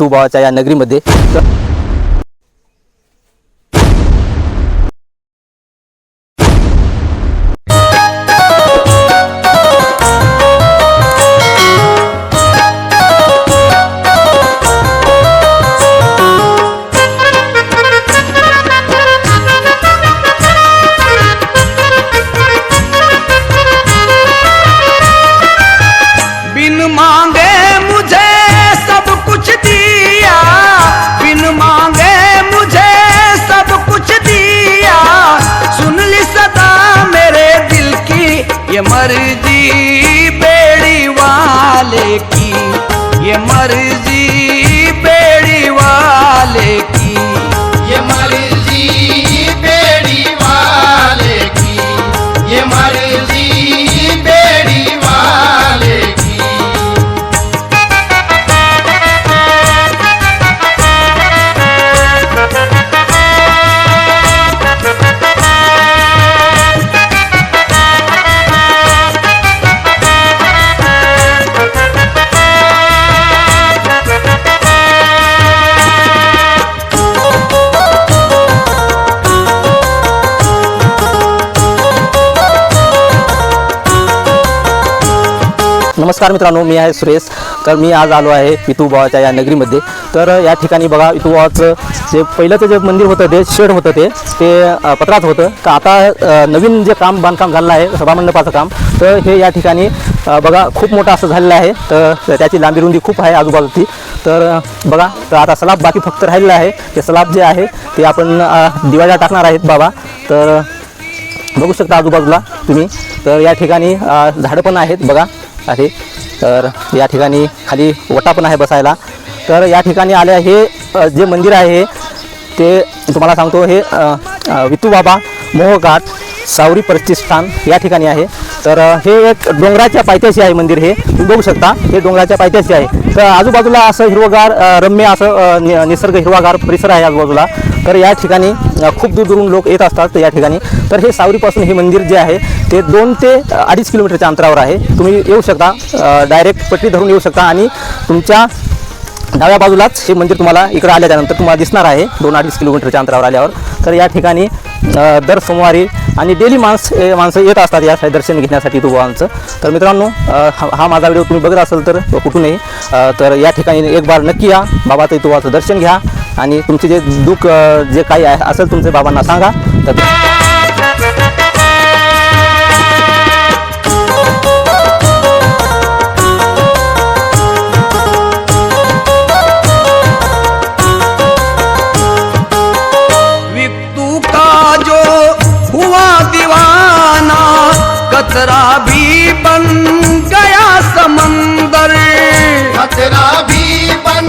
वितूबाच्या या नगरीमध्ये. मर्जी बेड़ी वाले की ये मर्जी नमस्कार मित्रांनो मी आहे सुरेश. तर मी आज आलो आहे वितूबाच्या या नगरीमध्ये. तर या ठिकाणी बघा वितूबाचं जे पहिलंचं जे मंदिर होतं ते शेड होतं ते ते पत्रात पत्राचं होतं. का आता नवीन जे काम बांधकाम झालेलं आहे सभामंडपाचं काम तर हे या ठिकाणी बघा खूप मोठं असं झालेलं आहे. तर त्याची लांबी रुंदी खूप आहे आजूबाजूची. तर बघा तर आता सलाब बाकी फक्त राहिलेलं आहे. ते सलाब जे आहे ते आपण अ, दिवाळीला टाकणार आहेत बाबा. तर बघू शकता आजूबाजूला तुम्ही. तर या ठिकाणी झाडं पण आहेत बघा. आहे तर या ठिकाणी खाली वटा पण आहे बसायला. तर या ठिकाणी आले हे जे मंदिर आहे हे ते तुम्हाला सांगतो हे वितूबाबा मोहघाट सावरी प्रतिष्ठान या ठिकाणी आहे. तर हे एक डोंगराच्या पायथ्याशी आहे मंदिर हे. तुम्ही बघू शकता हे डोंगराच्या पायथ्याशी आहे. तर आजूबाजूला असं हिरवगार रम्य असं नि- निसर्ग हिरवागार परिसर आहे आजूबाजूला. तर या ठिकाणी खूप दूरदूरून लोक येत असतात या ठिकाणी. तर हे सावरीपासून हे मंदिर जे आहे ते दोन ते अडीच किलोमीटरच्या अंतरावर आहे. तुम्ही येऊ शकता डायरेक्ट पट्टी धरून येऊ शकता आणि तुमच्या डाव्या बाजूलाच हे मंदिर तुम्हाला इकडं आल्याच्यानंतर तुम्हाला दिसणार आहे दोन अडीच किलोमीटरच्या अंतरावर आल्यावर. तर या ठिकाणी दर सोमवारी आणि डेली माणस माणसं येत असतात या दर्शन घेण्यासाठी तुबांचं तर मित्रांनो हा हा माझा व्हिडिओ तुम्ही बघत असाल तर कुठूनही तर या ठिकाणी एक बार नक्की या. बाबाचं तुबाचं दर्शन घ्या. आणि तुमचे जे दुःख जे काही आहे असेल तुमचे बाबांना सांगा. तर कतरा भी बन गया समंदर। खतरा भी बन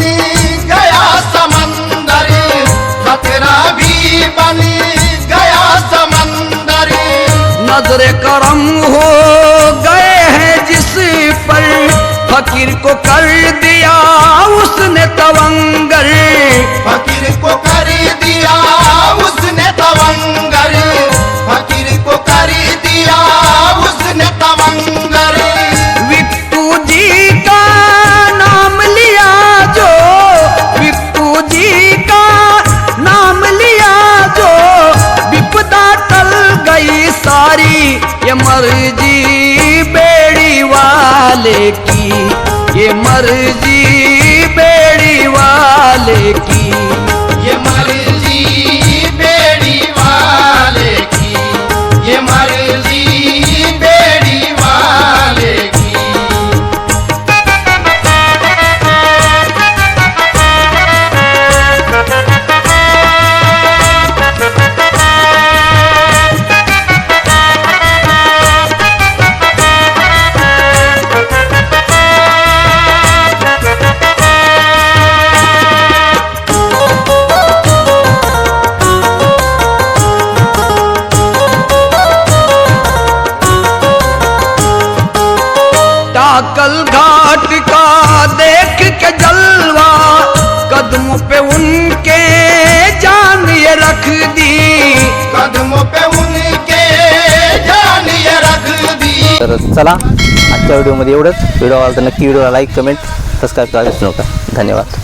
गया समंदर। खतरा भी बन गया समंदर। नज़र करम हो गए हैं जिस पर फकीर को कर दिया उसने तवंगर। फकीर को कर मर्जी बेड़ी वाले की ये मर्जी बेड़ी वाले की ये मर्जी घाट का देख के जलवा कदमों पे उनके जान ये रख दी। कदमों पे उनके जान ये रख दी। तर चला आजच्या व्हिडिओमध्ये एवढंच. व्हिडिओ आवडला तर नक्की व्हिडिओला लाईक कमेंट सबस्क्राईब करायला विसरू नका. धन्यवाद.